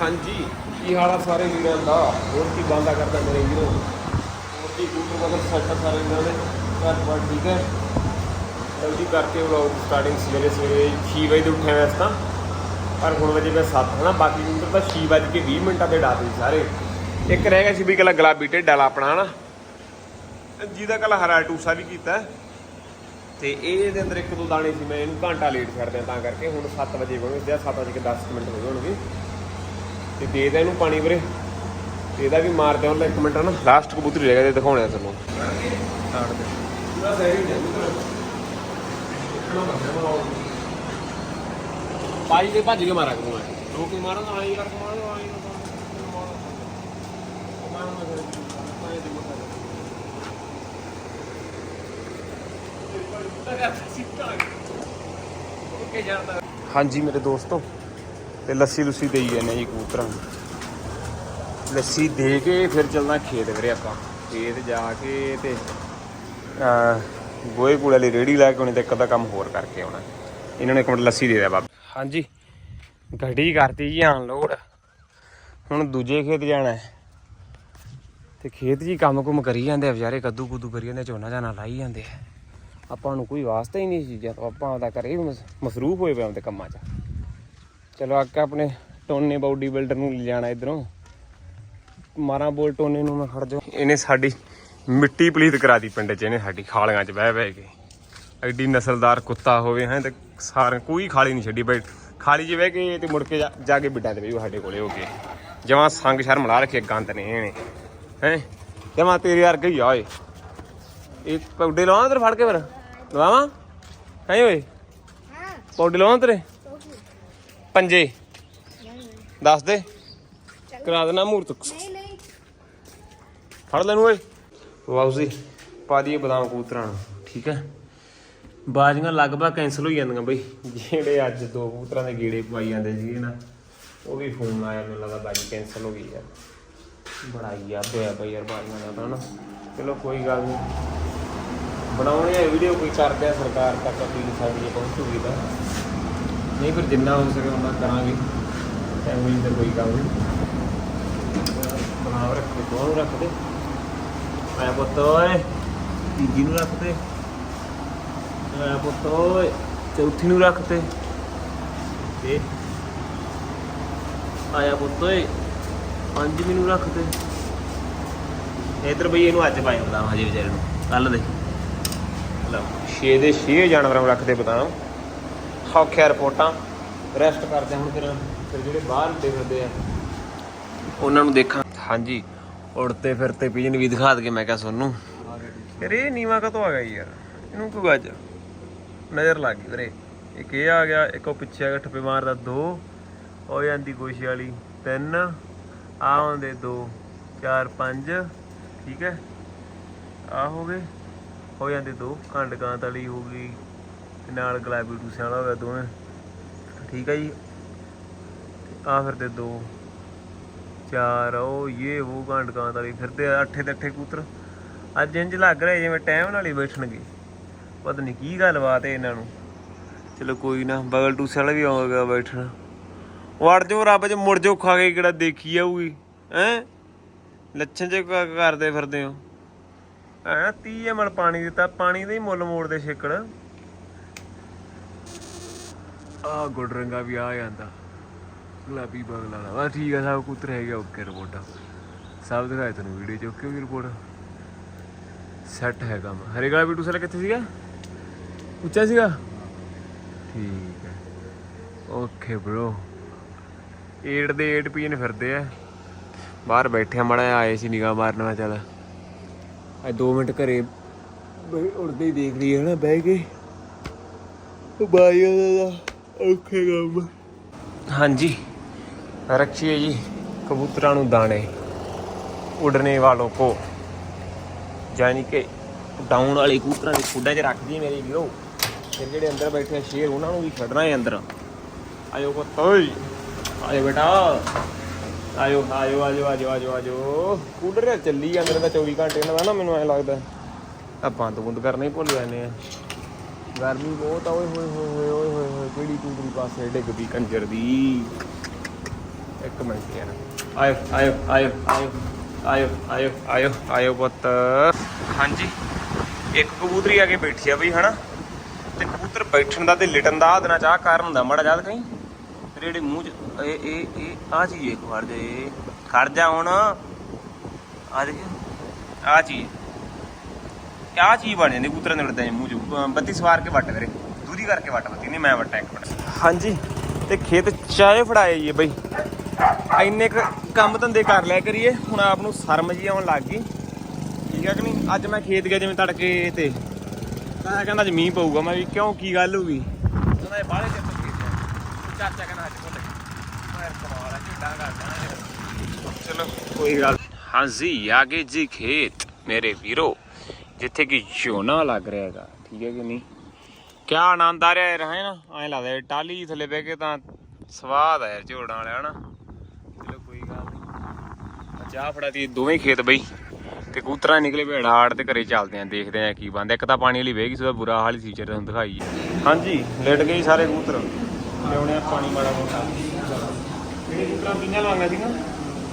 ਹਾਂਜੀ। ਕੀ ਹਾਲ ਆ ਸਾਰੇ ਵੀਰਾਂ ਦਾ? ਹੋਰ ਕੀ ਬੰਦਾ ਕਰਦਾ ਮੇਰੇ ਵੀਰੋ? ਹੋਰ ਕੀ ਕੂਟਰ ਮਗਰ ਸੈੱਟ ਸਾਰੇ ਵੀਰਾਂ ਦੇ। ਘਰ ਬਾਰ ਠੀਕ ਹੈ? ਜਲਦੀ ਕਰਕੇ ਵਲੌਗ ਸਟਾਰਟਿੰਗ ਸਵੇਰੇ ਸਵੇਰੇ 6 ਵਜੇ ਤੋਂ ਉੱਠਿਆ ਵੈਸੇ ਤਾਂ। ਪਰ ਹੁਣ ਵਜੇ ਮੈਂ 7 ਹਨਾ? ਬਾਕੀ ਕੂਟਰ ਤਾਂ 6 ਵਜੇ ਕੇ 20 ਮਿੰਟਾਂ ਤੇ ਡਾਤੇ ਸੀ ਸਾਰੇ। ਇੱਕ ਰਹਿ ਗਿਆ ਸੀ ਵੀ ਕਲਾ ਗੁਲਾਬੀ ਢਿੱਡ ਵਾਲਾ ਆਪਣਾ, ਹਨਾ? ਜਿਹਦਾ ਕਲਾ ਹਰਾ ਟੂਸਾ ਵੀ ਕੀਤਾ। ਤੇ ਇਹਦੇ ਅੰਦਰ ਇੱਕ ਦੋ ਦਾਣੇ ਸੀ, ਮੈਂ ਇਹਨੂੰ ਘੰਟਾ ਲੇਟ ਛੱਡ ਦਿਆਂ ਤਾਂ ਕਰਕੇ। ਹੁਣ 7 ਵਜੇ ਬਣਦੇ ਆ 7 ਵਜੇ ਕੇ 10 ਮਿੰਟ ਹੋ ਜਾਣਗੇ। ਤੇ ਦੇ ਦੇ ਇਹਨੂੰ ਪਾਣੀ ਵੀਰੇ। ਤੇ ਇਹਦਾ ਵੀ ਮਾਰ ਦਿਓ ਲੈ ਇੱਕ ਮਿੰਟ ਨਾ ਲਾਸਟ ਕਬੂਤਰੀ ਰਹਿ ਗਿਆ ਤੇ ਦਿਖਾਉਣੇ ਆ ਤੁਹਾਨੂੰ। ਛੱਡ ਦੇ ਪੂਰਾ ਸਹੀ ਨਹੀਂ ਪਾਈ ਦੇ ਭੱਜ ਕੇ ਮਾਰਾ ਕਰੂੰ ਮੈਂ ਲੋਕ ਹੀ ਮਾਰਨ ਆਈ ਕਰ ਮਾਰੋ ਆਈ ਨਾ ਹਾਂਜੀ ਮੇਰੇ ਦੋਸਤੋ ਤੇ ਲੱਸੀ ਲੁੱਸੀ ਦੇਈ ਜਾਂਦੇ ਜੀ ਕਬੂਤਰਾਂ ਨੂੰ। ਲੱਸੀ ਦੇ ਕੇ ਫਿਰ ਚੱਲਣਾ ਖੇਤ ਵੀਰੇ ਆਪਾਂ। ਖੇਤ ਜਾ ਕੇ ਤੇ ਗੋਹੇ ਕੂੜੇ ਵਾਲੀ ਰੇੜੀ ਲੈ ਕੇ ਆਉਣੀ ਤੇ ਇੱਕ ਅੱਧਾ ਕੰਮ ਹੋਰ ਕਰਕੇ ਆਉਣਾ। ਇਹਨਾਂ ਨੇ ਇੱਕ ਮਿੰਟ ਲੱਸੀ ਦੇ ਦਿਆ ਬਾਬਾ। ਹਾਂਜੀ। ਗੱਡੀ ਕਰਤੀ ਜੀ ਆਨ ਲੋਡ ਹੁਣ ਦੂਜੇ ਖੇਤ ਜਾਣਾ ਹੈ। ਤੇ ਖੇਤ ਜੀ ਕੰਮ ਕੁਮ ਕਰੀ ਜਾਂਦੇ ਆ ਵਿਚਾਰੇ ਕੱਦੂ ਕੁੱਦੂ ਕਰੀ ਜਾਂਦੇ ਝੋਨਾ ਝਾਨਾ ਲਾਈ ਜਾਂਦੇ ਆ। ਆਪਾਂ ਨੂੰ ਕੋਈ ਵਾਸਤਾ ਹੀ ਨਹੀਂ ਚੀਜ਼ਾਂ ਤੋਂ ਆਪਾਂ ਤਾਂ ਕਰੇ ਮਸਰੂਫ ਹੋਏ ਪਏ ਹਾਂ ਤੇ ਕੰਮਾਂ 'ਚ। ਚਲੋ ਆਕਾ ਆਪਣੇ ਟੋਨੇ ਬਾਡੀ ਬਿਲਡਰ ਨੂੰ ਲੈ ਜਾਣਾ ਇਧਰੋਂ। ਮਾਰਾਂ ਬੋਲ ਟੋਨੇ ਨੂੰ ਮੈਂ ਖੜ ਜਾ ਇਹਨੇ ਸਾਡੀ ਮਿੱਟੀ ਪਲੀਤ ਕਰਾ ਦੀ ਪਿੰਡ 'ਚ ਇਹਨੇ ਸਾਡੀ ਖਾਲੀਆਂ 'ਚ ਬਹਿ ਬਹਿ ਕੇ। ਐਡੀ ਨਸਲਦਾਰ ਕੁੱਤਾ ਹੋਵੇ ਹੈ ਤੇ ਸਾਰੇ ਕੋਈ ਖਾਲੀ ਨਹੀਂ ਛੱਡੀ ਬਈ। ਖਾਲੀ 'ਚ ਬਹਿ ਕੇ ਤੇ ਮੁੜ ਕੇ ਜਾ- ਜਾ ਕੇ ਬਿੱਡਾਂ ਤੇ ਬਈ ਸਾਡੇ ਕੋਲੇ ਹੋ ਕੇ। ਜਮਾਂ ਸੰਗ ਸ਼ਰਮ ਲਾ ਰੱਖੇ ਗੰਦ ਨੇ ਇਹਨੇ। ਹੈ? ਜਮਾ ਤੇਰੇ ਵਰਗਾ ਹੀ ਆ ਓਏ। ਇਹ ਪੌਡੇ ਲਾਵਾਂ ਤੇਰੇ ਫੜ ਕੇ ਫਿਰ? ਲਵਾਵਾਂ? ਕਹੀਂ ਓਏ? ਪੌਡੇ ਲਾਵਾਂ ਤੇਰੇ? ਪੰਜੇ। ਦੱਸ ਦੇ। ਕਰਾ ਦੇਣਾ ਮੂਰਤ। ਨਹੀਂ ਨਹੀਂ। ਫੜ ਲੈਨੂੰ ਓਏ। ਵਾਓ ਜੀ ਪਾ ਦਈਏ ਬਦਾਮ ਕਬੂਤਰਾਂ ਨੂੰ। ਠੀਕ ਹੈ। ਬਾਜ਼ੀਆਂ ਲਗਭਗ ਕੈਨਸਲ ਹੋ ਜਾਂਦੀਆਂ ਬਈ। ਜਿਹੜੇ ਅੱਜ ਦੋ ਕਬੂਤਰਾਂ ਦੇ ਗੇੜੇ ਪਵਾਈ ਜਾਂਦੇ ਸੀਗੇ ਨਾ ਉਹ ਵੀ ਫੋਨ ਆਇਆ ਮੈਨੂੰ ਲੱਗਾ ਬਾਜੀ ਕੈਨਸਲ ਹੋ ਗਈ ਯਾਰ ਬੜਾ ਯਾਦ ਹੋਇਆ ਬਈ ਯਾਰ ਬਾਜ਼ੀਆਂ ਦਾ ਨਾ ਚਲੋ ਕੋਈ ਗੱਲ ਨਹੀਂ। ਬਣਾਉਣੇ ਆ ਵੀਡੀਓ ਕੋਈ ਕਰਦੇ ਆ ਸਰਕਾਰ ਤੱਕ ਅਪੀਲ ਸਾਡੀ ਪਹੁੰਚੂਗੀ ਤਾਂ। ਨਹੀਂ, ਫਿਰ ਜਿੰਨਾ ਹੋ ਸਕੇ ਉਹਨਾਂ ਕਰਾਂਗੇ। ਫੈਮਿਲੀ ਤੇ ਕੋਈ ਗੱਲ ਨਹੀਂ। ਬਣਾ ਰੱਖਦੇ, ਕੋਣ ਰੱਖਦੇ? ਮੈਂ ਪੁੱਤ ਓਏ, ਤੀਜੀ ਨੂੰ ਰੱਖਦੇ। ਮੈਂ ਪੁੱਤ ਓਏ, ਚੌਥੀ ਨੂੰ ਰੱਖਦੇ। ਤੇ ਆਇਆ ਪੁੱਤ ਓਏ, ਪੰਜਵੀਂ ਨੂੰ ਰੱਖਦੇ। ਇਧਰ ਬਈ ਇਹਨੂੰ ਅੱਜ ਪਾਇਆ ਬਦਾਮ ਹਜੇ ਵਿਚਾਰੇ ਨੂੰ। ਕੱਲ ਦੇ। ਲਓ ਛੇ ਦੇ ਛੇ ਜਾਨਵਰਾਂ ਨੂੰ ਰੱਖਦੇ ਬਦਾਮ ਸੌਖਿਆ ਰਿਪੋਰਟਾਂ। ਰੈਸਟ ਕਰਦੇ ਹੁਣ ਫਿਰ ਫਿਰ ਜਿਹੜੇ ਬਾਹਰ ਦੇਖਦੇ ਆ। ਉਹਨਾਂ ਨੂੰ ਦੇਖਾਂ। ਹਾਂਜੀ, ਉੜਤੇ ਫਿਰਤੇ ਪੀਜਨ ਵੀ ਦਿਖਾ ਦਗੇ ਮੈਂ ਕਿਹਾ ਸੋਨੂੰ। ਯਾਰ ਇਹ ਨੀਵਾ ਕਤੋਂ ਆ ਗਿਆ ਯਾਰ? ਇਹਨੂੰ ਕਿਉਂ ਗੱਜ ਨਜ਼ਰ ਲੱਗ ਗਈ ਵੀਰੇ। ਇੱਕ ਇਹ ਆ ਗਿਆ, ਇੱਕ ਉਹ ਪਿੱਛੇ ਆ ਗਿਆ, ਠੱਪੇ ਮਾਰਦਾ ਦੋ। ਹੋ ਜਾਂਦੀ ਗੋਸ਼ੀ ਵਾਲੀ। ਤਿੰਨ ਆ ਆਉਂਦੇ ਦੋ, ਚਾਰ, ਪੰਜ। ਠੀਕ ਹੈ? ਆ ਹੋ ਗਏ। ਹੋ ਜਾਂਦੇ ਦੋ। ਖੰਡ ਕਾਂਤ ਵਾਲੀ ਹੋ ਗਈ। ਤੇ ਨਾਲ ਗੁਲਾਬੀ ਟੂਸਿਆਂ ਵਾਲਾ ਹੋ ਗਿਆ ਦੋਵੇਂ। ਠੀਕ ਹੈ ਜੀ। ਆ ਫਿਰਦੇ ਦੋ, ਚਾਰ, ਉਹ ਇਹ ਉਹ ਘੰਟ ਕਾਂ ਵਾਲੀ ਫਿਰਦੇ ਆ ਅੱਠੇ ਤੇ ਅੱਠੇ ਕੂਤਰ ਅੱਜ ਇੰਜ ਲੱਗ ਰਿਹਾ ਜਿਵੇਂ ਟਾਈਮ ਨਾਲ ਹੀ ਬੈਠਣਗੇ। ਪਤਾ ਨਹੀਂ ਕੀ ਗੱਲਬਾਤ ਹੈ ਇਹਨਾਂ ਨੂੰ। ਚਲੋ ਕੋਈ ਨਾ, ਬਗਲ ਟੂਸੇ ਵਾਲਾ ਵੀ ਆਉਗਾ ਬੈਠਣ। ਵੜ ਜਾਓ ਰੱਬ ਚ, ਮੁੜ ਜੋ ਖਾ ਕੇ ਕਿਹੜਾ ਦੇਖੀ ਆਊਗੀ ਹੈ? ਲੱਛਣ ਜੇ ਕਰਦੇ ਫਿਰਦੇ ਹੋ। ਐ 30 ਐਮਲ ਪਾਣੀ ਦਿੱਤਾ, ਪਾਣੀ ਦੇ ਹੀ ਮੁੱਲ ਮੋੜਦੇ ਛੇਕੜ ਆ ਗੁੱਡ ਰੰਗਾ ਵੀ ਆ ਜਾਂਦਾ। ਗੁਲਾਬੀ ਬਗਲਾ ਵਾਲਾ ਵਾ ਠੀਕ ਆ, ਸਭ ਕੁੱਤਰ ਹੈਗੇ ਓਕੇ ਰਿਪੋਰਟ। ਸਭ ਦਿਖਾਇਆ ਤੈਨੂੰ ਵੀਡੀਓ ਚ ਓਕੇ ਹੋਗੀ ਰਿਪੋਰਟ ਸੈੱਟ ਹੈ ਕੰਮ। ਹਰੇ ਗਲਾ ਬੀਟੂ ਸਾਲਾ ਕਿੱਥੇ ਸੀਗਾ? ਉੱਚਾ ਸੀਗਾ? ਠੀਕ ਹੈ। ਓਕੇ ਬ్రో 8 ਦੇ 8 ਪੀਨ ਫਿਰਦੇ ਆ। ਬਾਹਰ ਬੈਠੇ ਮੜਾ ਆਏ ਸੀ ਨਿਗਾਹ ਮਾਰਨ, ਮੈਂ ਚੱਲ। ਅੱਜ 2 ਮਿੰਟ ਘਰੇ ਬਈ ਉੜਦੇ ਹੀ ਦੇਖ ਲਈ ਹੈ ਨਾ ਬਹਿ ਕੇ। ਬਾਈ ਦਾ ਓਕੇ ਕੰਮ। ਹਾਂਜੀ। ਰੱਖੀਏ ਜੀ ਕਬੂਤਰਾਂ ਨੂੰ ਦਾਣੇ। ਉਡਨੇ ਵਾਲੋਂ ਕੋ। ਯਾਨੀ ਕਿ ਡਾਊਨ ਵਾਲੇ ਕਬੂਤਰਾਂ ਦੇ ਖੁੱਡਾਂ 'ਚ ਰੱਖ ਦਈਏ ਮੇਰੇ ਵੀਰੋ। ਫਿਰ ਜਿਹੜੇ ਅੰਦਰ ਬੈਠੇ ਆ ਸ਼ੇਰ ਉਹਨਾਂ ਨੂੰ ਵੀ ਛੱਡਣਾ ਹੈ ਅੰਦਰ। ਆਇਓ ਪੁੱਤ। ਓਏ। ਆਇਓ ਬੇਟਾ। ਆਇਓ ਆਇਓ ਆਜੋ ਆਜੋ ਆਜੋ ਆਜੋ। ਕੂਲਰ ਚੱਲੀ ਜਾਂਦੇ ਨੇ ਤਾਂ 24 ਘੰਟੇ ਇਹਨਾਂ ਦਾ ਨਾ ਮੈਨੂੰ ਐ ਲੱਗਦਾ। ਆਪਾਂ ਬੰਦ ਕਰਨਾ ਹੀ ਭੁੱਲ ਜਾਂਦੇ ਆ। ਗਰਮੀ ਬਹੁਤ ਆ, ਓਏ ਹੋਏ ਹੋਏ ਹੋਏ ਹੋਏ ਹੋਏ, ਕਿਹੜੀ ਕੂਦਰੀ ਪਾਸੇ ਡਿੱਗ ਪਈ ਕੰਜਰ ਦੀ? ਇੱਕ ਮਿੰਟ ਯਾਰ। ਆਇਓ ਆਇਓ ਆਇਓ ਆਇਓ ਆਇਓ ਆਇਓ ਆਇਓ ਆਇਓ ਪੁੱਤ। ਹਾਂਜੀ, ਇੱਕ ਕਬੂਤਰੀ ਆ ਕੇ ਬੈਠੀ ਆ ਬਈ, ਹਨਾ? ਤੇ ਕਬੂਤਰ ਬੈਠਣ ਦਾ ਤੇ ਲਿਟਣ ਦਾ ਆਹ ਚਾਹ ਕਾਰਨ ਹੁੰਦਾ, ਮਾੜਾ ਯਾਦ ਕਹੀਂ? ਫਿਰ ਜਿਹੜੇ ਮੂੰਹ ਚ, ਇਹ ਇਹ ਇਹ ਆ ਚੀਜ਼ ਇੱਕ ਵਾਰ ਦੇ ਖੜ ਜਾ ਹੁਣ। ਆ ਦੇਖ ਆ ਚੀਜ਼। ਆ ਚੀਜ਼ ਬਣ ਜਾਂਦੀ ਕਬੂਤਰਾਂ ਦੇ ਲੜਦੇ ਮੂੰਹ ਚ। ਬੱਤੀ ਸਵਾਰ ਕੇ ਵੱਟ ਕਰੇ ਦੂਰੀ ਕਰਕੇ ਵੱਟ ਬੱਤੀ ਨਹੀਂ ਮੈਂ ਵੱਟਾ ਇੱਕ ਮਿੰਟ। ਹਾਂਜੀ। ਤੇ ਖੇਤ ਚਾਏ ਫੜਾਏ ਜੀ ਬਈ। ਇੰਨੇ ਕੰਮ ਧੰਦੇ ਕਰ ਲਿਆ ਕਰੀਏ ਹੁਣ ਆਪ ਨੂੰ ਸ਼ਰਮ ਜੀ ਆਉਣ ਲੱਗ ਗਈ। ਠੀਕ ਹੈ ਕਿ ਨਹੀਂ? ਅੱਜ ਮੈਂ ਖੇਤ ਗਿਆ ਜਿਵੇਂ ਤੜਕੇ ਤੇ। ਤਾਂ ਕਹਿੰਦਾ ਅੱਜ ਮੀਂਹ ਪਊਗਾ। ਮੈਂ ਵੀ ਕਿਉਂ ਕੀ ਗੱਲ ਹੋ ਗਈ? ਕਹਿੰਦਾ ਇਹ ਬਾਹਲੇ ਤੋਂ ਖੇਤ ਆ ਚਾਚਾ ਕਹਿੰਦਾ ਅੱਜ ਭੁੱਲ ਗਿਆ। ਮੈਂ ਕਮਾਲ ਆ ਝਿੰਡਾ ਕਰਦਾ ਚਲੋ ਕੋਈ ਗੱਲ ਹਾਂਜੀ ਆਗੇ ਜੀ ਖੇਤ। ਮੇਰੇ ਵੀਰੋ ਜਿੱਥੇ ਕਿ ਝੋਨਾ ਲੱਗ ਰਿਹਾ ਹੈਗਾ ਠੀਕ ਹੈ ਕਿ ਨਹੀਂ? ਕਿਆ ਆਨੰਦ ਆ ਰਿਹਾ ਹੈ ਨਾ? ਐਂ ਲੱਗਦਾ ਟਾਲੀ ਥੱਲੇ ਬਹਿ ਕੇ ਤਾਂ ਸਵਾਦ ਆ ਯਾਰ ਝੋੜਾਂ ਵਾਲਿਆ ਹਨਾ ਚਲੋ ਕੋਈ ਗੱਲ ਨਹੀਂ। ਚਾਹ ਫੜਾਤੀ ਦੋਵੇਂ ਖੇਤ ਬਈ ਤੇ ਕੂਤਰਾਂ ਨਿਕਲੇ ਭੇੜਾੜ ਤੇ ਘਰੇ ਚੱਲਦੇ ਆਂ ਦੇਖਦੇ ਆਂ ਕੀ ਬੰਦਾ ਇੱਕ ਤਾਂ ਪਾਣੀ ਵਾਲੀ ਵੇਗੀ ਸੋ ਬੁਰਾ ਹਾਲ ਹੀ ਸੀ ਤੁਹਾਨੂੰ ਦਿਖਾਈ ਹਾਂਜੀ ਲੇਟ ਗਏ ਸਾਰੇ ਕਬੂਤਰ। ਲਿਆਉਣੇ ਆ ਪਾਣੀ ਮਾੜਾ ਮੋਟਾ। ਇਹ ਕੂਤਰਾਂ ਕਿੰਨਾ ਲਾਂਗਾ ਸੀਗਾ?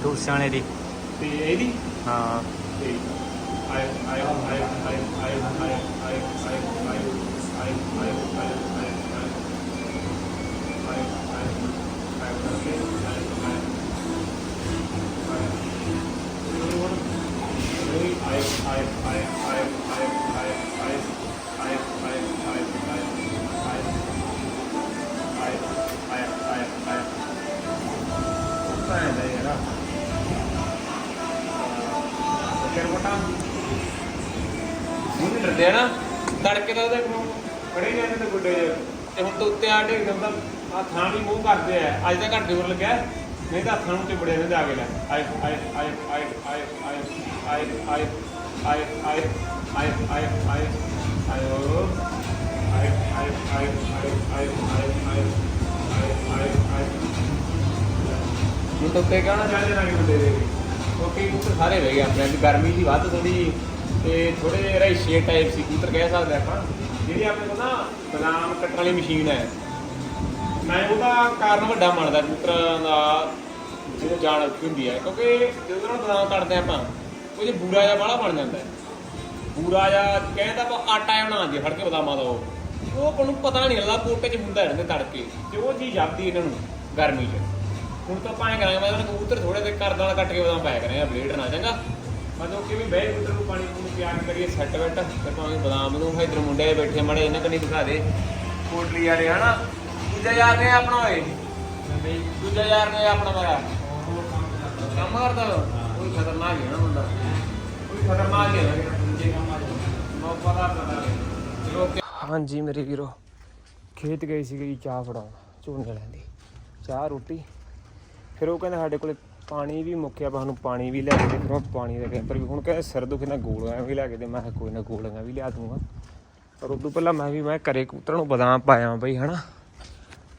ਦੂਸਿਆਣੇ ਦੀ। ਤੇ ਇਹਦੀ? ਹਾਂ। ਤੇ Gracias. ਮੂੰਹ ਡਰਦੇ ਆ ਨਾ ਤੜਕੇ ਤਾਂ ਉਹਦੇ ਕੋਲ ਖੜੇ ਜਾਂਦੇ ਤੇ ਗੁੱਡੇ ਜਿਹੇ ਤੇ ਹੁਣ ਤਾਂ ਉੱਤੇ ਆ ਢੇਕ ਜਾਂਦਾ ਆ ਥਾਂ ਵੀ ਮੂੰਹ ਕਰਦੇ ਆ ਅੱਜ ਤਾਂ ਘੱਟ ਜ਼ੋਰ ਲੱਗਿਆ ਨਹੀਂ ਤਾਂ ਹੱਥਾਂ ਨੂੰ ਚਿਬੜੇ ਨੇ ਜਾ ਕੇ ਲੈ ਆਏ ਆਏ ਆਏ ਆਏ ਆਏ ਆਏ ਆਏ ਆਏ ਆਏ ਆਏ ਆਏ ਆਏ ਆਏ ਆਇਓ ਆਏ ਆਏ ਆਏ ਆਏ ਆਏ ਆਏ ਆਏ ਆਏ ਆਏ ਆਏ ਹੁਣ ਤਾਂ ਉੱਤੇ ਕਹਿਣਾ ਚਾਹਦੇ ਨਾ ਕਿ ਬੰਦੇ ਦੇ ਕਿਉਂਕਿ ਕਬੂਤਰ ਸਾਰੇ ਰਹਿ ਗਏ ਆਪਣੇ, ਵੀ ਗਰਮੀ ਦੀ ਵੱਧ ਥੋੜੀ ਤੇ ਥੋੜੇ ਜਿਹੇ ਰਹੀਸ਼ੇ ਟਾਈਪ ਸੀ ਕਬੂਤਰ ਕਹਿ ਸਕਦੇ ਆਪਾਂ। ਜਿਹੜੀ ਆਪਣੇ ਕੋਲ ਨਾ ਬਦਾਮ ਕੱਟਣ ਵਾਲੀ ਮਸ਼ੀਨ ਹੈ, ਮੈਂ ਉਹਦਾ ਕਾਰਨ ਵੱਡਾ ਮੰਨਦਾ ਕਬੂਤਰਾਂ ਦਾ ਜਿਹੜੇ ਜਾਨ ਔਖੀ ਹੁੰਦੀ ਹੈ, ਕਿਉਂਕਿ ਜਦੋਂ ਨਾਲ ਬਦਾਮ ਕੱਟਦੇ ਆਪਾਂ, ਉਹ ਜੇ ਬੂਰਾ ਜਿਹਾ ਬਾਹਲਾ ਬਣ ਜਾਂਦਾ ਹੈ। ਬੂਰਾ ਜਿਹਾ ਕਹਿੰਦਾ ਆਪਾਂ ਆਟਾ ਜਿਹਾ ਬਣਾ ਦਿਆ ਫੜ ਕੇ ਬਦਾਮਾਂ ਦਾ ਉਹ। ਉਹ ਨੂੰ ਪਤਾ ਨਹੀਂ ਲੱਗਦਾ ਕੋਟੇ 'ਚ ਹੁੰਦਾ ਰਹਿੰਦੇ ਤੜਕੇ, ਤੇ ਉਹ ਚੀਜ਼ ਜਾਂਦੀ ਇਹਨਾਂ ਨੂੰ ਗਰਮੀ 'ਚ। ਹੁਣ ਤਾਂ ਪਾਏ ਕਰਾਂਗੇ, ਮੈਂ ਉਹਨਾਂ ਕਬੂਤਰ ਥੋੜੇ ਦੇ ਘਰ ਨਾਲ ਕੱਟ ਕੇ ਬਦਾਮ ਪਾਇਆ ਕਰਾਂਗੇ, ਬਲੇਡ ਨਾ ਚੰਗਾ? ਮਤਲਬ ਕਿ ਵੀ ਬਹਿ ਕਬੂਤਰ ਨੂੰ ਪਾਣੀ ਪੂਣੀ ਪਿਆ ਕਰੀਏ ਸੈੱਟ ਵੈਟ ਤੇ ਭਾਵੇਂ ਬਦਾਮ ਨੂੰ ਇਧਰ ਮੁੰਡੇ ਬੈਠੇ ਮੜੇ, ਇਹਨਾਂ ਕਨੀ ਦਿਖਾ ਦੇ। ਕੋਟਲੀ ਵਾਲੇ ਹਨਾ? ਦੂਜਾ ਯਾਰ ਨੇ ਆਪਣਾ ਓਏ। ਦੂਜਾ ਯਾਰ ਨੇ ਆਪਣਾ ਮੇਰਾ। ਕੰਮ ਕਰਦਾ ਕੋਈ ਖਤਰਨਾਕ ਹੈ ਨਾ ਬੰਦਾ ਕੋਈ ਖਤਰਨਾਕ ਹੈ ਨਾ ਕੰਮ ਆ ਜਾਂਦਾ ਪਤਾ ਪਤਾ ਚਲੋ ਹਾਂਜੀ ਮੇਰੇ ਵੀਰੋ, ਖੇਤ ਗਏ ਸੀ ਜੀ ਚਾਹ ਫੜਾਉਣ, ਝੋਨੇ ਵਾਲਿਆਂ ਚਾਹ, ਰੋਟੀ। ਫਿਰ ਉਹ ਕਹਿੰਦੇ ਸਾਡੇ ਕੋਲੇ ਪਾਣੀ ਵੀ ਮੁੱਕਿਆ ਵਾ ਸਾਨੂੰ ਪਾਣੀ ਵੀ ਲੈ ਕੇ ਦੇ, ਫਿਰ ਉਹ ਪਾਣੀ ਦਾ ਕੈਂਪਰ ਵੀ ਹੁਣ ਕਹਿੰਦੇ ਸਿਰ ਦੁਖੇ ਨਾਲ ਗੋਲੀਆਂ ਵੀ ਲੈ ਕੇ ਦੇ। ਮੈਂ ਕਿਹਾ ਕੋਈ ਨਾ ਗੋਲੀਆਂ ਵੀ ਲਿਆ ਦੂੰਗਾ। ਪਰ ਉਦੋਂ ਪਹਿਲਾਂ ਮੈਂ ਵੀ ਮੈਂ ਘਰੇ ਕੂਤਰ ਨੂੰ ਬਦਾਮ ਪਾਇਆ ਬਈ, ਹਨਾ।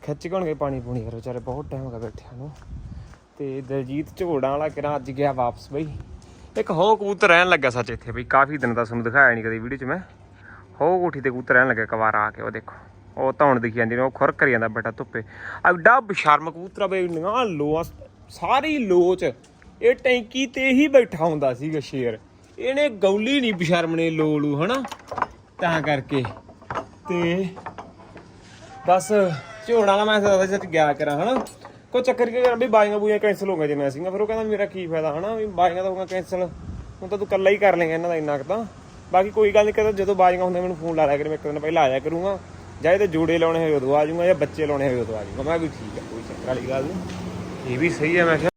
ਖਿੱਚ ਕੇ ਹੋਣਗੇ ਪਾਣੀ ਪੂਣੀ ਯਾਰ ਵਿਚਾਰੇ ਬਹੁਤ ਟਾਈਮ ਹੋ ਗਿਆ ਬੈਠਿਆਂ ਨੂੰ। ਤੇ ਦਲਜੀਤ ਝੋੜਾਂ ਵਾਲਾ ਕਿਰਾਂ ਅੱਜ ਗਿਆ ਵਾਪਸ ਬਈ। ਇੱਕ ਹੋ ਕਬੂਤਰ ਰਹਿਣ ਲੱਗਾ ਸੱਚ ਇੱਥੇ ਬਈ, ਕਾਫੀ ਦਿਨ ਦਾ ਤੁਹਾਨੂੰ ਦਿਖਾਇਆ ਨਹੀਂ ਕਦੇ ਵੀਡੀਓ 'ਚ ਮੈਂ। ਹੋ ਕੋਠੀ ਤੇ ਕਬੂਤਰ ਰਹਿਣ ਲੱਗਾ ਕਵਾਰਾ ਆ ਕੇ, ਉਹ ਦੇਖੋ। ਉਹ ਧੌਣ ਦਿਖੀ ਜਾਂਦੀ ਨੇ, ਉਹ ਖੁਰ ਕਰੀ ਜਾਂਦਾ ਬੇਟਾ ਧੁੱਪੇ। ਐਡਾ ਬਸ਼ਰਮ ਕਬੂਤਰ ਬਈ ਨਿਗਾਹ ਲੋ ਸਾਰੀ ਲੋਚ ਇਹ ਟੈਂਕੀ ਤੇ ਹੀ ਬੈਠਾ ਹੁੰਦਾ ਸੀਗਾ ਸ਼ੇਰ। ਇਹਨੇ ਗੌਲੀ ਨਹੀਂ ਬਸ਼ਰਮ ਨੇ ਲੋਲੂ ਹਨਾ? ਤਾਂ ਕਰਕੇ। ਤੇ ਬਸ ਝੋੜਾ ਵਾਲਾ ਮੈਂ ਸੋਚਦਾ ਸੀ ਗਿਆ ਕਰਾਂ, ਹਨਾ? ਕੋਈ ਚੱਕਰ ਕੀ ਕਰ ਵੀ ਬਾਈਆਂ ਬੂਈਆਂ ਕੈਨਸਲ ਹੋ ਗਈਆਂ ਜਿਵੇਂ ਸੀਗਾ ਫਿਰ ਉਹ ਕਹਿੰਦਾ ਮੇਰਾ ਕੀ ਫਾਇਦਾ, ਹਨਾ? ਵੀ ਬਾਈਆਂ ਤਾਂ ਹੋ ਗਈਆਂ ਕੈਨਸਲ ਹੁਣ ਤਾਂ ਤੂੰ ਇਕੱਲਾ ਹੀ ਕਰ ਲੇਗਾ ਇਹਨਾਂ ਦਾ ਇੰਨਾ ਕੁ ਤਾਂ। ਬਾਕੀ ਕੋਈ ਗੱਲ ਨਹੀਂ ਕਹਿੰਦਾ ਜਦੋਂ ਬਾਜੀਆਂ ਹੁੰਦੇ ਮੈਨੂੰ ਫੋਨ ਲਾ ਲਿਆ ਕਰੇ, ਮੈਂ ਇੱਕ ਦਿਨ ਪਹਿਲਾਂ ਆਇਆ ਕਰੂੰਗਾ। ਜਾਂ ਇਹਦੇ ਜੋੜੇ ਲਾਉਣੇ ਹੋਏ ਉਦੋਂ ਆ ਜਾਊਂਗਾ ਜਾਂ ਬੱਚੇ ਲਾਉਣੇ ਹੋਏ ਉਦੋਂ ਆ ਜਾਊਂਗਾ। ਮੈਂ ਵੀ ਠੀਕ ਆ, ਕੋਈ ਚੱਕਰ ਵਾਲੀ ਗੱਲ ਨਹੀਂ। ਇਹ ਵੀ ਸਹੀ ਹੈ ਮੈਂ ਕਿਹਾ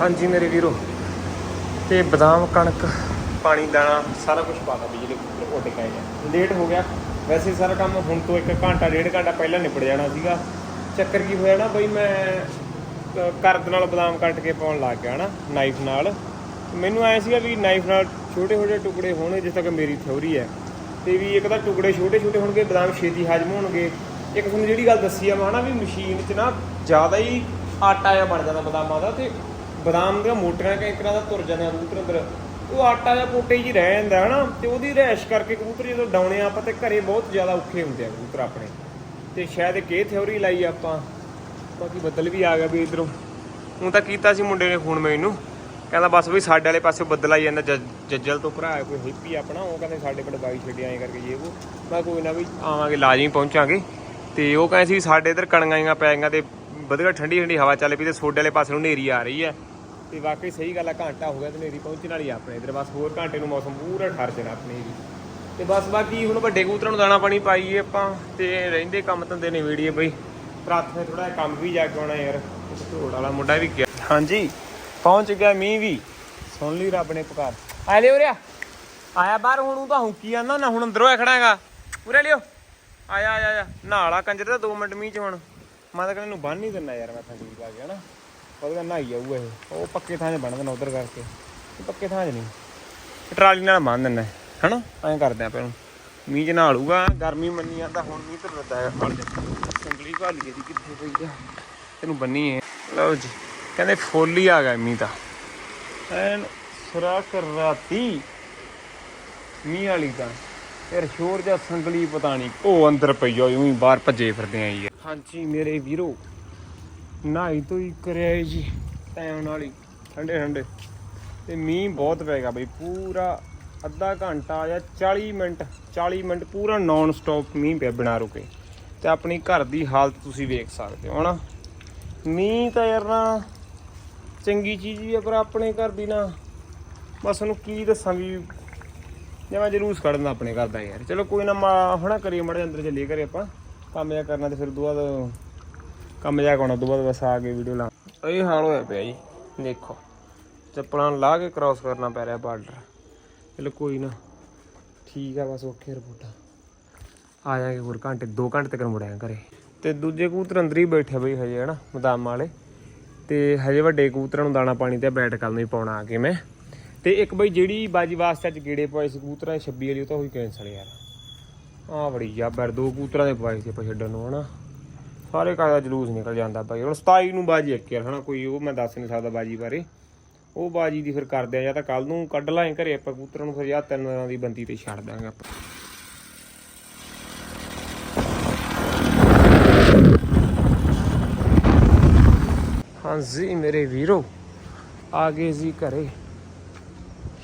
ਹਾਂਜੀ ਮੇਰੇ ਵੀਰੋ, ਤੇ ਬਦਾਮ, ਕਣਕ, ਪਾਣੀ, ਦਾਣਾ, ਸਾਰਾ ਕੁਝ ਪਾਤਾ ਬਿਜਲੀ ਕੂਲਰ ਉੱਡ ਕੇ ਆਇਆ ਲੇਟ ਹੋ ਗਿਆ। ਵੈਸੇ ਸਾਰਾ ਕੰਮ ਹੁਣ ਤੋਂ ਇੱਕ ਘੰਟਾ, ਡੇਢ ਘੰਟਾ ਪਹਿਲਾਂ ਨਿਪਟ ਜਾਣਾ ਸੀਗਾ। ਚੱਕਰ ਕੀ ਹੋਇਆ ਨਾ, ਬਈ ਮੈਂ ਕਰਦ ਨਾਲ ਬਦਾਮ ਕੱਟ ਕੇ ਪਾਉਣ ਲੱਗ ਗਿਆ ਨਾ ਨਾਈਫ ਨਾਲ। ਮੈਨੂੰ ਐ ਸੀਗਾ ਵੀ ਨਾਈਫ ਨਾਲ ਛੋਟੇ ਛੋਟੇ ਟੁਕੜੇ ਹੋਣੇ, ਜਿਸ ਤੱਕ ਮੇਰੀ ਥਿਉਰੀ ਹੈ। ਤੇ ਵੀ ਇੱਕ ਤਾਂ ਟੁਕੜੇ ਛੋਟੇ ਛੋਟੇ ਹੋਣਗੇ, ਬਦਾਮ ਛੇਤੀ ਹਜਮ ਹੋਣਗੇ। ਇੱਕ ਤੁਹਾਨੂੰ ਜਿਹੜੀ ਗੱਲ ਦੱਸੀ ਆ, ਮੈਂ ਹਨਾ ਵੀ ਮਸ਼ੀਨ 'ਚ ਨਾ ਜ਼ਿਆਦਾ ਹੀ ਆਟਾ ਜਿਹਾ ਬਣ ਜਾਂਦਾ ਬਦਾਮਾਂ ਦਾ, ਤੇ ਬਦਾਮ ਦੀਆਂ ਮੋਟਰਾਂ ਮੋਟੀਆਂ ਤਰ੍ਹਾਂ ਦਾ ਤੁਰ ਜਾਂਦੇ ਕਬੂਤਰ ਅੰਦਰ, ਉਹ ਆਟਾ ਜਾਂ ਪੋਟੇ ਜੀ ਰਹਿ ਜਾਂਦਾ ਹਨਾ, ਤੇ ਉਹਦੀ ਰਹਿਸ਼ ਕਰਕੇ ਕਬੂਤਰ ਜਦੋਂ ਡਾਉਣੇ ਆ ਆਪਾਂ ਤੇ ਘਰੇ ਬਹੁਤ ਜ਼ਿਆਦਾ ਔਖੇ ਹੁੰਦੇ ਆ ਕਬੂਤਰ ਆਪਣੇ। ਤੇ ਸ਼ਾਇਦ ਕੇ ਇਹ ਥਿਉਰੀ ਲਾਈ ਆਪਾਂ, ਬਾਕੀ ਬੱਦਲ ਵੀ ਆ ਗਿਆ ਵੀ ਇਧਰੋਂ। ਹੁਣ ਤਾਂ ਕੀਤਾ ਸੀ ਮੁੰਡੇ ਨੇ ਫੋਨ ਮੈਨੂੰ, ਕਹਿੰਦਾ ਬਸ ਵੀ ਸਾਡੇ ਵਾਲੇ ਪਾਸੇ ਬੱਦਲ ਆਈ ਜਾਂਦਾ, ਜੱਜ- ਜੱਜਲ ਤੋਂ ਭਰਾ ਕੋਈ ਹੈਪੀ ਆਪਣਾ, ਉਹ ਕਹਿੰਦੇ ਸਾਡੇ ਕੋਲ ਬਾਈ ਛੱਡਿਆ ਐਂ ਕਰਕੇ ਜੇ ਉਹ। ਮੈਂ ਕੋਈ ਨਾ ਵੀ ਆਵਾਂਗੇ, ਲਾਜ਼ਮੀ ਪਹੁੰਚਾਂਗੇ। ਤੇ ਉਹ ਕਹਿੰਦੇ ਸੀ ਵੀ ਸਾਡੇ ਇਧਰ ਕਣਗਾਈਆਂ ਪੈ ਗਈਆਂ ਤੇ ਵਧੀਆ ਠੰਡੀ ਠੰਡੀ ਹਵਾ ਚੱਲ ਪਈ ਤੇ ਸੋਡੇ ਵਾਲੇ ਪਾਸੇ ਨੂੰ ਹਨੇਰੀ ਆ ਰਹੀ ਹੈ। ਤੇ ਵਾਕਈ ਸਹੀ ਗੱਲ ਆ, ਘੰਟਾ ਹੋ ਗਿਆ ਤੇ ਹਨੇਰੀ ਪਹੁੰਚਣ ਵਾਲੀ ਆ ਆਪਣੇ ਇਧਰ। ਬਸ ਹੋਰ ਘੰਟੇ ਨੂੰ ਮੌਸਮ ਪੂਰਾ ਠਰ ਜਾਣਾ ਆਪਣੇ ਵੀ ਤੇ ਬਸ ਬਾਕੀ ਹੁਣ ਵੱਡੇ ਕਬੂਤਰਾਂ ਨੂੰ ਦਾਣਾ ਪਾਣੀ ਪਾਈਏ ਆਪਾਂ ਤੇ ਰਹਿੰਦੇ ਕੰਮ ਧੰਦੇ ਨੇ ਵੀਡੀਓ ਬਈ। ਰਾਤ ਨੂੰ ਥੋੜਾ ਕੰਮ ਵੀ ਜਾ ਕੇ ਆਉਣਾ ਯਾਰ ਢੋੜ ਵਾਲਾ ਮੁੰਡਾ ਵੀ ਗਿਆ। ਹਾਂਜੀ, ਪਹੁੰਚ ਗਿਆ ਮੀਂਹ ਵੀ। ਸੁਣ ਲਈ ਰੱਬ ਨੇ ਪੁਕਾਰ। ਆ ਲਿਓ ਰਿਆ ਆਇਆ ਬਾਹਰ, ਹੁਣ ਉਹ ਤਾਂ ਹੁੱਕੀ ਜਾਂਦਾ ਨਾ ਹੁਣ ਅੰਦਰੋਂ ਆ ਖੜਾ ਉਰੇ ਲਿਓ। ਆਇਆ ਆਇਆ ਆਇਆ। ਨਾਲਾ ਕੰਜਰ ਦਾ 2 ਮਿੰਟ ਮੀਂਹ ਚ ਹੁਣ। ਮੈਂ ਤਾਂ ਕਹਿੰਦਾ ਨੂੰ ਬੰਨ ਨਹੀਂ ਦਿੰਦਾ ਯਾਰ, ਮੈਂ ਤਾਂ ਠੀਕ ਆ ਗਿਆ ਨਾ। ਉਹਦਾ ਨਹਾਈ ਜਾਊ ਇਹ। ਉਹ ਪੱਕੇ ਥਾਂ 'ਚ ਬੰਨ ਦੇਣਾ ਉਧਰ ਕਰਕੇ। ਇਹ ਪੱਕੇ ਥਾਂ 'ਚ ਨਹੀਂ। ਟਰਾਲੀ ਨਾਲ ਬੰਨ ਦਿੰਦਾ ਹਨਾ? ਐਂ ਕਰਦੇ ਆਪਾਂ ਇਹਨੂੰ। ਮੀਂਹ ਚ ਨਹਾਲੂਗਾ ਗਰਮੀ ਮੰਨੀ ਜਾਂਦਾ, ਹੁਣ ਮੀਂਹ ਤੇ ਰੱਦਾ ਹੈ ਸੰਗਲੀ ਭਾਲੀਏ ਦੀ ਕਿੱਥੇ ਪਈ ਆ? ਇਹਨੂੰ ਬੰਨੀਏ ਲਓ ਜੀ, ਕਹਿੰਦੇ ਫੁੱਲ ਹੀ ਆ ਗਿਆ ਮੀਂਹ ਤਾਂ। ਐਨ ਸੁਰਾਖ ਰਾਤੀ, ਮੀਂਹ ਵਾਲੀ ਤਾਂ। ਫਿਰ ਸ਼ੋਰ ਜਾਂ ਸੰਗਲੀ ਪਤਾ ਨਹੀਂ, ਉਹ ਅੰਦਰ ਪਈ ਹੋਈ ਉਹੀ ਬਾਹਰ ਭੱਜੇ ਫਿਰਦੇ ਆਂ ਯਾਰ ਹਾਂਜੀ, ਮੇਰੇ ਵੀਰੋ ਨਹਾਈ ਧੋਈ ਹੀ ਕਰਿਆ ਜੀ ਟਾਈਮ ਨਾਲ ਹੀ, ਠੰਡੇ ਠੰਡੇ। ਤੇ ਮੀਂਹ ਬਹੁਤ ਪੈਗਾ ਬਈ, ਪੂਰਾ ਅੱਧਾ ਘੰਟਾ ਜਾਂ 40 ਮਿੰਟ 40 ਮਿੰਟ ਪੂਰਾ ਨਾਨ ਸਟਾਪ ਮੀਂਹ ਪਿਆ ਬਿਨਾਂ ਰੁਕੇ। ਤੇ ਆਪਣੀ ਘਰ ਦੀ ਹਾਲਤ ਤੁਸੀਂ ਵੇਖ ਸਕਦੇ ਹੋ, ਹਨਾ? ਮੀਂਹ ਤਾਂ ਯਾਰ ਨਾ ਚੰਗੀ ਚੀਜ਼ ਹੀ ਆ ਪਰ ਆਪਣੇ ਘਰ ਦੀ ਨਾ, ਬਸ ਉਹਨੂੰ ਕੀ ਦੱਸਾਂ ਵੀ ਜਿਵੇਂ ਜਲੂਸ ਕੱਢਦਾ ਆਪਣੇ ਘਰ ਦਾ ਯਾਰ। ਚਲੋ ਕੋਈ ਨਾ, ਮਾ- ਹਨਾ, ਕਰੀਏ ਮੜੇ ਅੰਦਰ ਚੱਲੀਏ ਘਰੇ ਆਪਾਂ। ਕੰਮ ਜਾ ਕਰਨਾ ਤੇ ਫਿਰ ਦੁਆ ਬਾਅਦ ਕੰਮ ਜਾ ਕੋਣਾ ਤੋਂ ਬਾਅਦ ਬਸ ਆ ਕੇ ਵੀਡੀਓ ਲਾ ਇਹ ਹਾਲ ਹੋਇਆ ਪਿਆ ਜੀ, ਦੇਖੋ। ਚੱਪਲਾਂ ਲਾ ਕੇ ਕ੍ਰਾਸ ਕਰਨਾ ਪੈ ਰਿਹਾ ਬਾਰਡਰ। ਚਲੋ ਕੋਈ ਨਾ। ਠੀਕ ਆ, ਬਸ ਓਕੇ ਰਿਪੋਰਟਾਂ। ਆ ਜਾਗੇ ਹੋਰ ਘੰਟੇ 2 ਘੰਟੇ ਤੱਕ ਮੁੜਿਆ ਘਰੇ। ਤੇ ਦੂਜੇ ਕਬੂਤਰ ਅੰਦਰ ਹੀ ਬੈਠੇ ਬਈ ਹਜੇ, ਹਨਾ ਮਦਾਮ ਵਾਲੇ। ਤੇ ਹਜੇ ਵੱਡੇ ਕਬੂਤਰਾਂ ਨੂੰ ਦਾਣਾ ਪਾਣੀ ਤੇ ਬੈਟ ਕਰਨ ਨੂੰ ਹੀ ਪਾਉਣਾ ਆ ਕੇ ਮੈਂ ਤੇ ਇੱਕ ਬਈ ਜਿਹੜੀ ਬਾਜੀ ਵਾਸਤੇ ਅੱਜ ਗੇੜੇ ਪਏ ਸੀ ਕਬੂਤਰਾਂ 26 ਵਾਲੀ, ਉਹ ਤਾਂ ਹੋਈ ਕੈਂਸਲ ਯਾਰ। ਆ ਬੜੀ ਯਾਬਰ ਦੋ ਕਬੂਤਰਾਂ ਦੇ ਪਾਏ ਸੀ ਆਪਾਂ ਛੱਡਣ ਨੂੰ, ਹਨਾ। ਸਾਰੇ ਘਰ ਦਾ ਜਲੂਸ ਨਿਕਲ ਜਾਂਦਾ ਬਾਈ। ਹੁਣ 27 ਨੂੰ ਬਾਜੀ ਇੱਕ ਯਾਰ, ਹਨਾ ਕੋਈ ਉਹ ਮੈਂ ਦੱਸ ਨਹੀਂ ਸਕਦਾ ਬਾਜੀ ਬਾਰੇ। ਉਹ ਬਾਜੀ ਦੀ ਫਿਰ ਕਰਦੇ ਆ, ਜਾਂ ਤਾਂ ਕੱਲ ਨੂੰ ਕੱਢ ਲਾਂਗੇ ਘਰੇ ਆਪਾਂ ਕਬੂਤਰਾਂ ਨੂੰ, ਫਿਰ ਜਾਂ ਤਿੰਨ ਦਿਨਾਂ ਦੀ ਬੰਦੀ ਤੇ ਛੱਡ ਦਾਂਗੇ ਆਪਾਂ। ਹਾਂਜੀ ਮੇਰੇ ਵੀਰੋ, ਆ ਗਏ ਜੀ ਘਰੇ।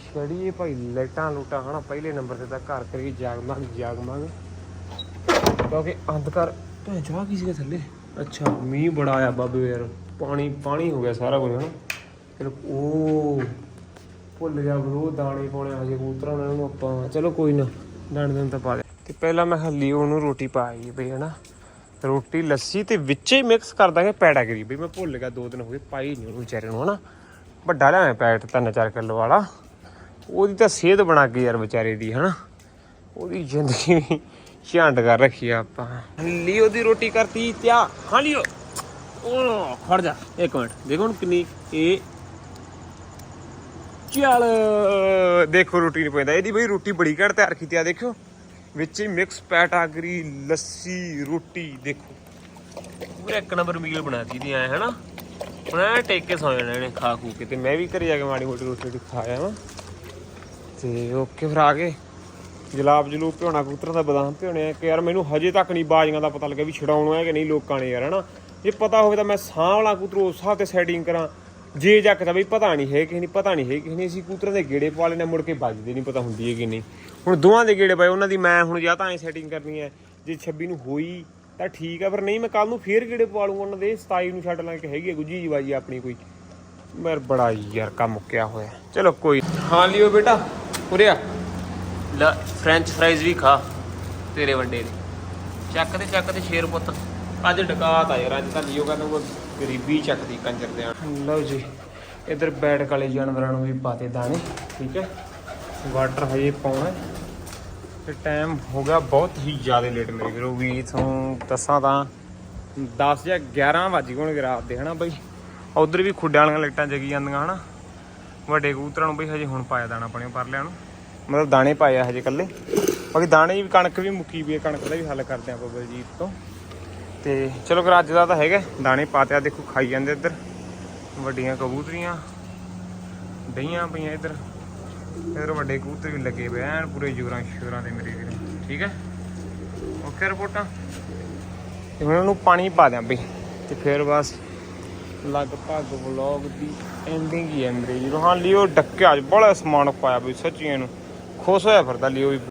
ਛੜੀਏ ਭਾਈ ਲਾਈਟਾਂ ਲੂਟਾਂ, ਹਨਾ ਪਹਿਲੇ ਨੰਬਰ ਤੇ ਤਾਂ ਘਰ ਕਰੀ ਜਾਗਮਗ ਜਾਗਮਗ ਕਿਉਂਕਿ ਅੰਧਕਾਰ ਤੇ ਚਾਹ ਕੀ ਸੀਗਾ ਥੱਲੇ? ਅੱਛਾ, ਮੀਂਹ ਬੜਾ ਆਇਆ ਬਾਬੇ ਯਾਰ। ਪਾਣੀ ਪਾਣੀ ਹੋ ਗਿਆ ਸਾਰਾ ਕੁਝ, ਹਨਾ? ਚਲੋ ਉਹ ਭੁੱਲ ਗਿਆ ਬਰੋ ਦਾਣੇ ਪਾਉਣੇ ਹਜੇ ਕਬੂਤਰਾਂ ਨੂੰ ਇਹਨੂੰ ਆਪਾਂ। ਚਲੋ ਕੋਈ ਨਾ, ਦਾਣੇ ਦਿਨ ਤਾਂ ਪਾ ਦੇ ਤੇ ਪਹਿਲਾਂ ਮੈਂ ਹੱਲੀ ਉਹਨੂੰ ਰੋਟੀ ਪਾਈ ਬਈ, ਹਨਾ? ਰੋਟੀ, ਲੱਸੀ ਤੇ ਵਿੱਚੇ ਹੀ ਮਿਕਸ ਕਰ ਦਾਂਗੇ ਪੈੜਾ ਕਰੀ ਬਈ ਮੈਂ ਭੁੱਲ ਗਿਆ, ਦੋ ਦਿਨ ਹੋ ਗਏ ਪਾਈ ਨਹੀਂ ਉਹਨੂੰ ਵਿਚਾਰੇ ਨੂੰ, ਹਨਾ? ਵੱਡਾ ਲਿਆ ਪੈਟ ਤਿੰਨ ਚਾਰ ਕਿਲੋ ਵਾਲਾ। ਉਹਦੀ ਤਾਂ ਸਿਹਤ ਬਣਾ ਕੇ ਯਾਰ ਵਿਚਾਰੇ ਦੀ, ਹਨਾ? ਉਹਦੀ ਜ਼ਿੰਦਗੀ ਝੰਡ ਕਰ ਰੱਖੀ ਆ ਆਪਾਂ। ਲਿਓ ਦੀ ਰੋਟੀ ਕਰਤੀ ਤਿਆ। ਹਾਂ ਲਿਓ ਉਹ ਖੜ ਜਾ, ਇੱਕ ਮਿੰਟ। ਦੇਖੋ ਹੁਣ ਕਿੰਨੀ ਇਹ ਚੱਲ। ਦੇਖੋ ਰੋਟੀ ਨਹੀਂ ਪੈਂਦਾ। ਇਹਦੀ ਬਈ ਰੋਟੀ ਬੜੀ ਘੱਟ ਤਿਆਰ ਕੀਤੀ ਆ, ਦੇਖਿਓ। ਵਿੱਚ ਹੀ ਮਿਕਸ ਪੈਟਾਗਰੀ ਲੱਸੀ, ਰੋਟੀ, ਦੇਖੋ। ਪੂਰਾ ਇੱਕ ਨੰਬਰ ਮੀਲ ਬਣਾਤੀ ਦੀ ਐ, ਹਨਾ? ਹੁਣ ਐ ਟੇਕ ਕੇ ਸੌ ਜਾਣਾ ਇਹਨੇ ਖਾ ਖੂ ਕੇ ਤੇ ਮੈਂ ਵੀ ਘਰੇ ਜਾ ਕੇ ਮਾੜੀ ਮੋਟੀ ਰੋਟੀ ਖਾ ਆਇਆ ਤੇ ਓਕੇ ਫਿਰ ਆ ਗਏ। ਜਲਾਬ, ਜਲੂਬ ਭਿਉਣਾ, ਕਬੂਤਰਾਂ ਦਾ ਬਦਾਮ ਭਿਉਣੇ ਕਿ ਯਾਰ ਮੈਨੂੰ ਹਜੇ ਤੱਕ ਨਹੀਂ ਬਾਜੀਆਂ ਦਾ ਪਤਾ ਲੱਗਿਆ ਵੀ ਛਡਾਉਣਾ ਹੈ ਕਿ ਨਹੀਂ ਲੋਕਾਂ ਨੇ ਯਾਰ, ਹਨਾ? ਜੇ ਪਤਾ ਹੋਵੇ ਤਾਂ ਮੈਂ ਸਾਹ ਵਾਲਾ ਕਬੂਤਰ ਉਸ ਹਿਸਾਬ ਤੇ ਸੈਟਿੰਗ ਕਰਾਂ। ਜੇ ਜੱਕ ਤਾਂ ਬਈ ਪਤਾ ਨਹੀਂ ਹੈ ਕਿਸੇ ਨਹੀਂ, ਪਤਾ ਨਹੀਂ ਹੈ ਕਿਸੇ ਨਹੀਂ, ਅਸੀਂ ਕਬੂਤਰਾਂ ਦੇ ਗੇੜੇ ਪਾ ਲੈਣੇ ਮੁੜ ਕੇ ਵੱਜਦੇ ਨਹੀਂ, ਪਤਾ ਹੁੰਦੀ ਹੈ ਕਿ ਨਹੀਂ। ਹੁਣ ਦੋਵਾਂ ਦੇ ਗੇੜੇ ਪਏ, ਉਹਨਾਂ ਦੀ ਮੈਂ ਹੁਣ ਜਾਂ ਤਾਂ ਐ ਸੈਟਿੰਗ ਕਰਨੀ ਹੈ, ਜੇ 26 ਨੂੰ ਹੋਈ ਤਾਂ ਠੀਕ ਆ, ਪਰ ਨਹੀਂ ਮੈਂ ਕੱਲ ਨੂੰ ਫੇਰ ਗੇੜੇ ਪਾ ਲੂੰਗਾ ਉਹਨਾਂ ਦੇ 27 ਨੂੰ ਛੱਡ ਲਾਂਗੇ ਕਿ ਹੈਗੀ ਹੈ, ਗੁੱਜੀ ਜੀ ਬਾਜੀ ਆਪਣੀ ਕੋਈ। ਮੇਰ ਬੜਾ ਯਾਰ ਕੰਮ ਮੁੱਕਿਆ ਹੋਇਆ। ਚਲੋ ਕੋਈ ਹਾਂ, ਲਿਓ ਬੇਟਾ ਉਰਿਆ ਲੈ ਫ੍ਰੈਂਚ ਫਰਾਈਜ਼ ਵੀ ਖਾ, ਤੇਰੇ ਵੱਡੇ ਦੇ ਚੱਕ ਤੇ ਚੱਕ ਤੇ ਸ਼ੇਰ ਪੁੱਤ। ਅੱਜ ਡਕਾਤ ਆ ਯਾਰ, ਅੱਜ ਤਾਂ ਲਿਓ ਕਹਿੰਦਾ ਉਹ ਗਰੀਬੀ ਚੱਕਦੀ ਕੰਜਰ ਦੇ ਲਓ ਜੀ, ਇਧਰ ਬੈਠ ਕਾਲੇ ਜਾਨਵਰਾਂ ਨੂੰ ਵੀ ਪਾਤੇ ਦਾਣੇ, ਠੀਕ ਹੈ? ਵਾਟਰ ਹਜੇ ਪਾਉਣਾ ਹੈ। ਤੇ ਟਾਈਮ ਹੋ ਗਿਆ ਬਹੁਤ ਹੀ ਜ਼ਿਆਦਾ ਲੇਟ ਮੇਰੇ ਵੀਰੋ, ਵੀ ਤੁਹਾਨੂੰ ਦੱਸਾਂ ਤਾਂ 10 ਜਾਂ 11 ਵੱਜ ਗਏ ਹੋਣਗੇ ਰਾਤ ਦੇ, ਹਨਾ ਬਈ? ਉਧਰ ਵੀ ਖੁੱਡਾਂ ਵਾਲੀਆਂ ਲਾਈਟਾਂ ਜਗੀ ਜਾਂਦੀਆਂ, ਹਨਾ? ਵੱਡੇ ਕਬੂਤਰਾਂ ਨੂੰ ਬਈ ਹਜੇ ਹੁਣ ਪਾਇਆ ਦਾਣਾ ਆਪਣੇ ਪਰਲਿਆਂ ਨੂੰ। ਮਤਲਬ ਦਾਣੇ ਪਾਏ ਆ ਹਜੇ ਕੱਲੇ ਬਾਕੀ ਦਾਣੇ ਵੀ ਕਣਕ ਵੀ ਮੁੱਕੀ ਵੀ ਹੈ ਕਣਕ ਦਾ ਵੀ ਹੱਲ ਕਰਦੇ ਆਪਾਂ ਬਲਜੀਤ ਤੋਂ। ਤੇ ਚਲੋ ਫਿਰ ਅੱਜ ਦਾ ਤਾਂ ਹੈਗਾ ਦਾਣੇ ਪਾਤੇ ਆ, ਦੇਖੋ ਖਾਈ ਜਾਂਦੇ ਇੱਧਰ। ਵੱਡੀਆਂ ਕਬੂਤਰੀਆਂ ਦਹੀਆਂ ਪਈਆਂ ਇੱਧਰ। ਇੱਧਰ ਵੱਡੇ ਕਬੂਤਰ ਵੀ ਲੱਗੇ ਪਏ ਐਨ ਪੂਰੇ ਜੋਰਾਂ ਸ਼ੋਰਾਂ ਦੇ ਮੇਰੇ ਵੀਰੇ। ਠੀਕ ਹੈ? ਓਕੇ ਰਿਪੋਰਟਾਂ। ਤੇ ਹੁਣ ਉਹਨੂੰ ਪਾਣੀ ਪਾ ਦਿਆਂ ਬਈ, ਤੇ ਫਿਰ ਬਸ ਲਗਭਗ ਵਲੌਗ ਦੀ ਐਂਡਿੰਗ ਹੀ ਹੈ ਮੇਰੇ ਵੀਰੋ ਹਾਂ, ਲਿਓ, ਡੱਕਿਆ ਅੱਜ ਬੜਾ ਸਮਾਨ ਪਾਇਆ ਬਈ, ਸੱਚੀਆਂ ਨੂੰ। ਖੁਸ਼ ਹੋਇਆ ਫਿਰਦਾ ਲਿਓ ਵੀ।